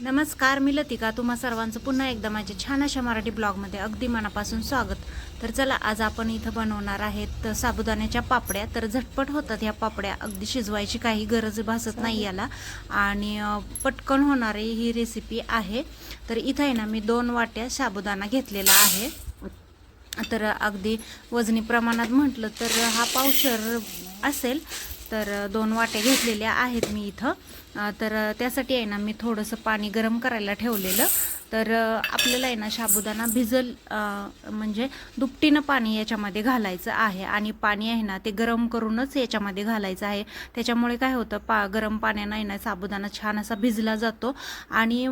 नमस्कार मी लतिका. तुम्हा सर्वांचं पुन्हा एकदा माझ्या छान अशा मराठी ब्लॉगमध्ये अगदी मनापासून स्वागत. तर चला आज आपण इथं बनवणार आहेत साबुदाण्याच्या पापड्या. तर झटपट होतात ह्या पापड्या. अगदी शिजवायची काही गरज भासत नाही याला. आणि पटकन होणारी ही रेसिपी आहे. तर इथं आहे ना मी दोन वाट्या साबुदाणा घेतलेला आहे. तर अगदी वजनी प्रमाणात म्हटलं तर हा पावशर असेल तर दोन वाट्या घेतलेल्या आहेत मी इथं. तर त्यासाठी आहे ना मी थोडंसं पाणी गरम करायला ठेवलेलं. तर आपल्याला आहे ना साबुदाणा भिजल म्हणजे दुपटीनं पाणी याच्यामध्ये घालायचं आहे. आणि पाणी आहे ना ते गरम करूनच याच्यामध्ये घालायचं आहे. त्याच्यामुळे काय होतं पा गरम पाण्यानं आहे ना साबुदाणा छान असा भिजला जातो. आणि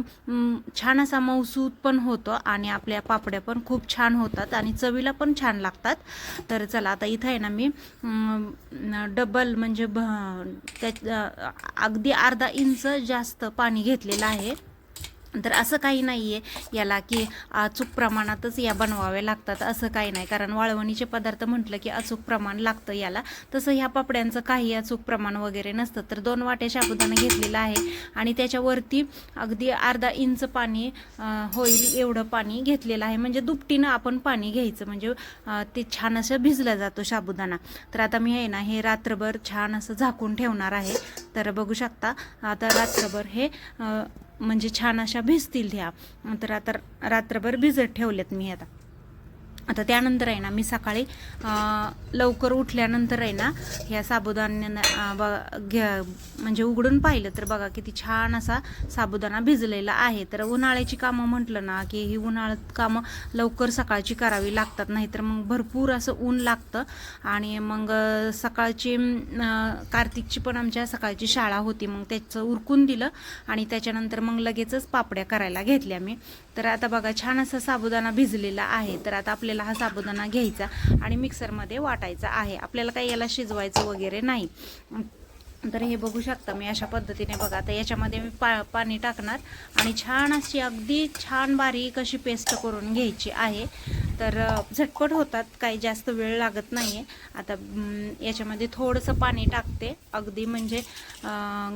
छान असा मौसूद पण होतो आणि आपल्या पापड्या पण खूप छान होतात आणि चवीला पण छान लागतात. तर चला आता इथं आहे ना मी डबल म्हणजे भ त्या अगदी अर्धा इंच जास्त पाणी घेतलेलं आहे. तर असं काही नाही आहे याला की अचूक प्रमाणातच या बनवाव्या लागतात. असं काही नाही. कारण वाळवणीचे पदार्थ म्हटलं की अचूक प्रमाण लागतं याला. तसं ह्या पापड्यांचं काही अचूक प्रमाण वगैरे नसतं. तर दोन वाट्या शाबुदाणा घेतलेला आहे. आणि त्याच्यावरती अगदी अर्धा इंच पाणी होईल एवढं पाणी घेतलेलं आहे. म्हणजे दुपटीनं आपण पाणी घ्यायचं. म्हणजे ते छान असं भिजला जातो साबुदाणा तर आता मी आहे ना हे रात्रभर छान असं झाकून ठेवणार आहे. तर बघू शकता. आता रात्रभर हे म्हणजे छान अशा भिजतील ह्या. तर आता रात्रभर भिजत ठेवलेत मी आता. आता त्यानंतर आहे ना मी सकाळी लवकर उठल्यानंतर आहे ना ह्या साबुदाण्यानं ब- घ्या म्हणजे उघडून पाहिलं तर बघा किती छान असा साबुदाणा भिजलेला आहे. तर उन्हाळ्याची कामं म्हटलं ना की ही उन्हाळ्यात कामं लवकर सकाळची करावी लागतात नाहीतर मग भरपूर असं ऊन लागतं. आणि मग सकाळची कार्तिकची पण आमच्या सकाळची शाळा होती मग त्याचं उरकून दिलं आणि त्याच्यानंतर मग लगेचच पापड्या करायला घेतल्या मी. तर आता बघा छान असा साबुदाणा भिजलेला आहे. तर आता आपल्या आपल्याला हा साबुदाणा घ्यायचा आणि मिक्सरमध्ये वाटायचा आहे. आपल्याला काही याला शिजवायचं वगैरे नाही. तर हे बघू शकता मी अशा पद्धतीने बघा. आता याच्यामध्ये मी पा पाणी टाकणार आणि छान अशी अगदी छान बारीक अशी पेस्ट करून घ्यायची आहे. तर झटपट होतात काही जास्त वेळ लागत नाही आहे आता याच्यामध्ये थोडंसं पाणी टाकते. अगदी म्हणजे अ,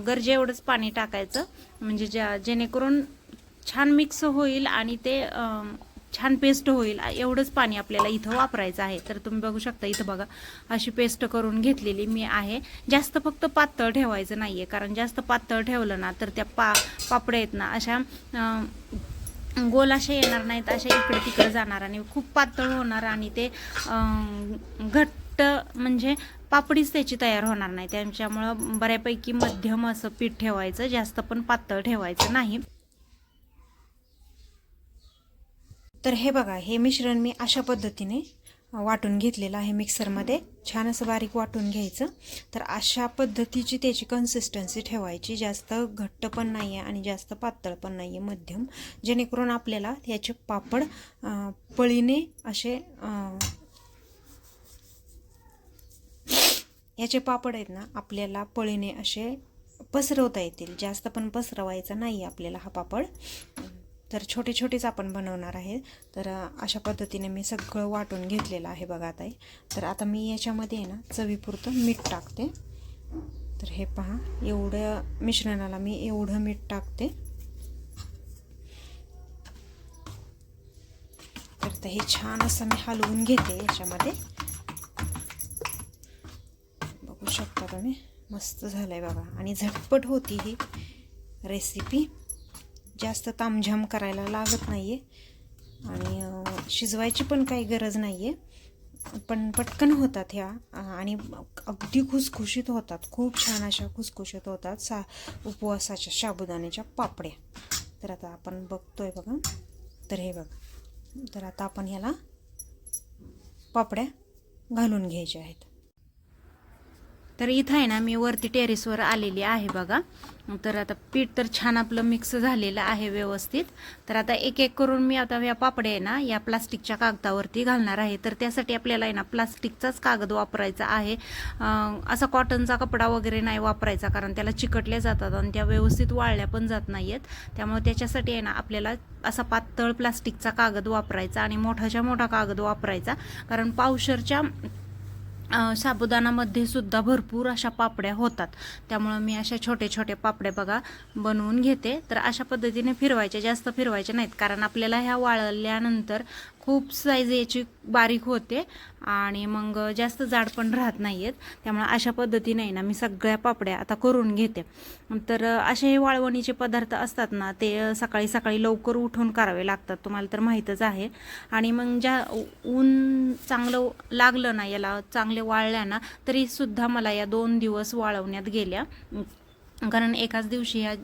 गरजे एवढंच पाणी टाकायचं. म्हणजे ज्या जेणेकरून छान मिक्स होईल आणि ते छान पेस्ट होईल. एवढंच पाणी आपल्याला इथं वापरायचं आहे. तर तुम्ही बघू शकता इथं बघा अशी पेस्ट करून घेतलेली मी आहे. जास्त फक्त पातळ ठेवायचं नाही आहे कारण जास्त पातळ ठेवलं ना तर त्या पा पापड्या आहेत ना अशा गोल अशा येणार नाहीत अशा इकडे तिकडे जाणार. आणि खूप पातळ होणार आणि ते घट्ट म्हणजे पापडीच त्याची तयार होणार नाही. त्यांच्यामुळं बऱ्यापैकी मध्यम असं पीठ ठेवायचं. जास्त पण पातळ ठेवायचं नाही. तर हे बघा हे मिश्रण मी अशा पद्धतीने वाटून घेतलेलं आहे मिक्सरमध्ये. छान असं बारीक वाटून घ्यायचं. तर अशा पद्धतीची त्याची कन्सिस्टन्सी ठेवायची. जास्त घट्ट पण नाही आहे आणि जास्त पातळ पण नाही आहे मध्यम. जेणेकरून आपल्याला याचे पापड पळीने असे याचे पापड आहेत ना आपल्याला पळीने असे पसरवता येतील. जास्त पण पसरवायचा नाही आपल्याला हा पापड. तर छोटे छोटेच आपण बनवणार आहे. तर अशा पद्धतीने मी सगळं वाटून घेतलेलं आहे बघा ताई. तर आता मी याच्यामध्ये आहे ना चवीपुरतं मीठ टाकते. तर हे पहा एवढं मिश्रणाला मी एवढं मीठ टाकते. तर हे छान असं मी हलवून घेते याच्यामध्ये. बघू शकता तुम्ही मस्त झालंय बघा. आणि झटपट होती ही रेसिपी जास्त तामझाम करायला लागत नाही आहे आणि शिजवायची पण काही गरज नाही आहे पण पटकन होतात ह्या आणि अगदी खुसखुशीत होतात. खूप छान अशा खुसखुशीत होतात सा उपवासाच्या साबुदाण्याच्या पापड्या. तर आता आपण बघतोय बघा. तर हे बघा. तर आता आपण ह्याला पापड्या घालून घ्यायच्या आहेत. तर इथं आहे ना मी वरती टेरेसवर आलेली आहे बघा. तर आता पीठ तर छान आपलं मिक्स झालेलं आहे व्यवस्थित. तर आता एक एक करून मी आता या पापड्या आहे ना या प्लास्टिकच्या कागदावरती घालणार आहे. तर त्यासाठी आपल्याला आहे ना प्लास्टिकचाच कागद वापरायचा आहे. असा कॉटनचा कपडा वगैरे नाही वापरायचा कारण त्याला चिकटल्या जातात आणि त्या व्यवस्थित वाळल्या पण जात नाही आहेत त्यामुळे त्याच्यासाठी आहे ना आपल्याला असा पातळ प्लास्टिकचा कागद वापरायचा आणि मोठाच्या मोठा कागद वापरायचा. कारण पावशरच्या साबुदाणामध्ये सुद्धा भरपूर अशा पापड्या होतात. त्यामुळं मी अशा छोटे छोटे पापड्या बघा बनवून घेते. तर अशा पद्धतीने फिरवायचे जास्त फिरवायचे नाहीत. कारण आपल्याला ह्या वाळल्यानंतर खूप साईज याची बारीक होते आणि मग जास्त जाड पण राहत नाही आहेत त्यामुळे अशा पद्धतीने आहे ना मी सगळ्या पापड्या आता करून घेते. तर असे हे वाळवणीचे पदार्थ असतात ना ते सकाळी सकाळी लवकर उठून करावे लागतात. तुम्हाला तर माहीतच आहे. आणि मग ज्या ऊन चांगलं लागलं ना याला चांगले वाळल्या ना तरीसुद्धा मला या दोन दिवस वाळवण्यात गेल्या. कारण एकाच दिवशी ह्या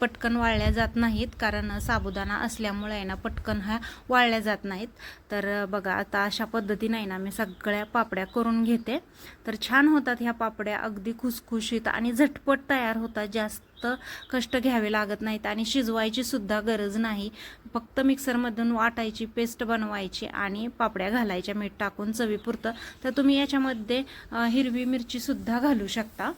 पटकन वाळल्या जात नाहीत कारण साबुदाणा असल्यामुळे आहे ना पटकन ह्या वाळल्या जात नाहीत. तर बघा आता अशा पद्धतीने आहे ना मी सगळ्या पापड्या करून घेते. तर छान होतात ह्या पापड्या अगदी खुसखुशीत आणि झटपट तयार होतात. जास्त कष्ट घ्यावे लागत नाहीत आणि शिजवायची सुद्धा गरज नाही. फक्त मिक्सरमधून वाटायची पेस्ट बनवायची आणि पापड्या घालायच्या. मीठ टाकून चवीपुरतं. तर तुम्ही याच्यामध्ये हिरवी मिरचीसुद्धा घालू शकता.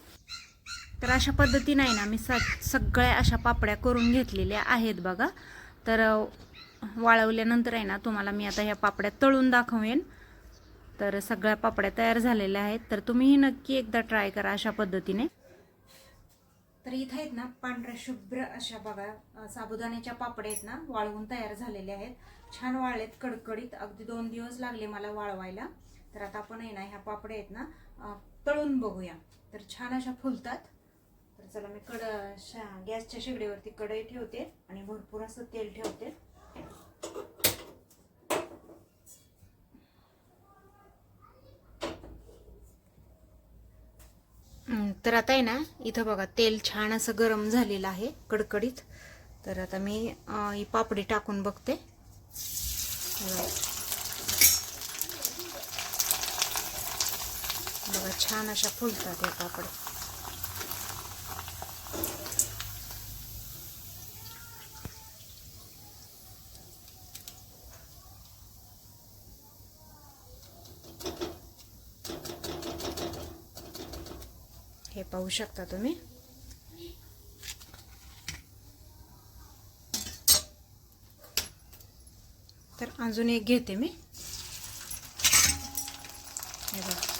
तर अशा पद्धतीने आहे ना मी स सगळ्या अशा पापड्या करून घेतलेल्या आहेत बघा. तर वाळवल्यानंतर आहे ना तुम्हाला मी आता ह्या पापड्या तळून दाखवेन. तर सगळ्या पापड्या तयार झालेल्या आहेत. तर तुम्हीही नक्की एकदा ट्राय करा अशा पद्धतीने. तर इथं आहेत ना पांढऱ्या शुभ्र अशा बघा साबुदाण्याच्या पापड्या आहेत ना वाळवून तयार झालेल्या आहेत. छान वाळलेत कडकडीत. अगदी दोन दिवस लागले मला वाळवायला. तर आता आपण आहे ना ह्या पापड्या आहेत ना तळून बघूया. तर छान अशा फुलतात. तर चला मी कड शा गॅसच्या शेगडीवरती कढई ठेवते आणि भरपूर असं तेल ठेवते. तर आता आहे ना इथं बघा तेल छान असं गरम झालेलं आहे कडकडीत. तर आता मी ही पापडी टाकून बघते. बघा. बघा छान अशा फुलतात हे पापड पाहू शकता तुम्ही. तर अजून एक घेते मी हे बघा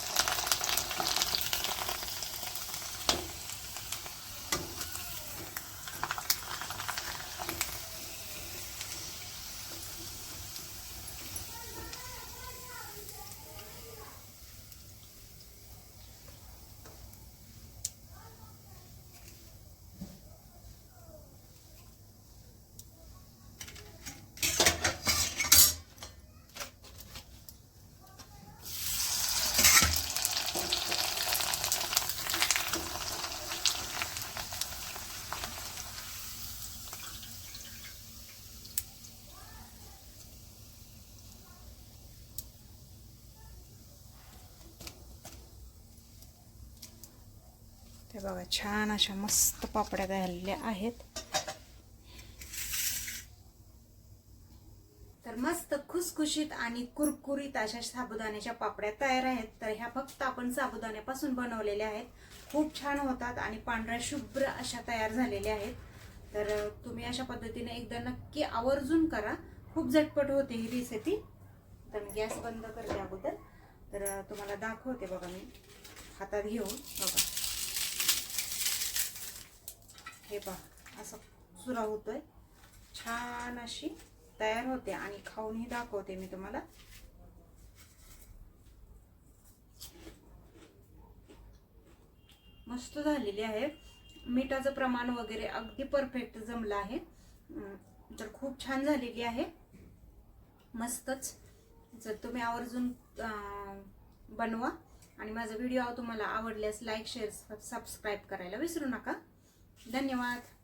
हे बघा छान अशा मस्त पापड्या घालल्या आहेत. तर मस्त खुसखुशीत आणि कुरकुरीत अशा साबुदाण्याच्या पापड्या तयार आहेत. तर ह्या फक्त आपण साबुदाण्यापासून बनवलेल्या आहेत. खूप छान होतात आणि पांढऱ्या शुभ्र अशा तयार झालेल्या आहेत. तर तुम्ही अशा पद्धतीने एकदा नक्की आवर्जून करा. खूप झटपट होते ही रेसिपी तर गॅस बंद करते अगोदर. तर तुम्हाला दाखवते बघा मी. हातात घेऊन बघा. हे पहा असं चुरा होतोय. छान अशी तयार होते आणि खाऊनही दाखवते मी तुम्हाला. मस्त झालेली आहे. मिठाचं प्रमाण वगैरे अगदी परफेक्ट जमलं आहे. तर खूप छान झालेली आहे. मस्तच. जर तुम्ही आवर्जून बनवा आणि माझा व्हिडिओ तुम्हाला आवडल्यास लाईक शेअर सबस्क्राईब करायला विसरू नका. धन्यवाद.